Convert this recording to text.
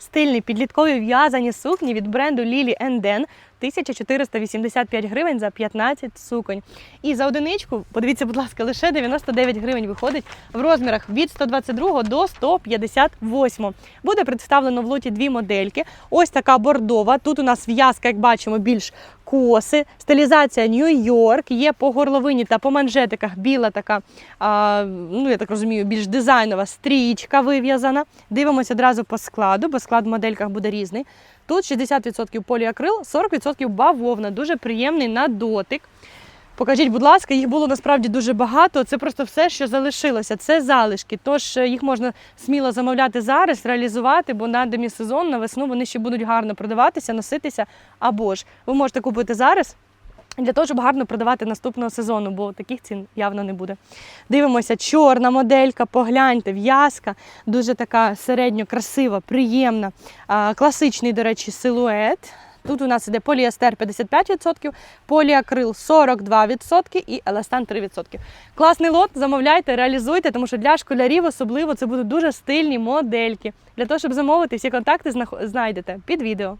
стильні підліткові в'язані сукні від бренду Lily Den 1485 гривень за 15 суконь. І за одиничку, подивіться, будь ласка, лише 99 гривень виходить в розмірах від 122 до 158. Буде представлено в лоті дві модельки. Ось така бордова. Тут у нас в'язка, як бачимо, більш коси, стилізація Нью-Йорк, є по горловині та по манжетиках біла така, а, ну я так розумію, більш дизайнова стрічка вив'язана. Дивимося одразу по складу, бо склад в модельках буде різний. Тут 60% поліакрил, 40% бавовна, дуже приємний на дотик. Покажіть, будь ласка, їх було насправді дуже багато. Це просто все, що залишилося. Це залишки. Тож е, їх можна сміло замовляти зараз, реалізувати, бо на демісезон, на весну вони ще будуть гарно продаватися, носитися. Або ж ви можете купити зараз. Для того, щоб гарно продавати наступного сезону, бо таких цін явно не буде. Дивимося, чорна моделька, погляньте, в'язка, дуже така середньо красива, приємна, класичний, до речі, силует. Тут у нас іде поліестер 55%, поліакрил 42% і еластан 3%. Класний лот, замовляйте, реалізуйте, тому що для школярів особливо це будуть дуже стильні модельки. Для того, щоб замовити, всі контакти знайдете під відео.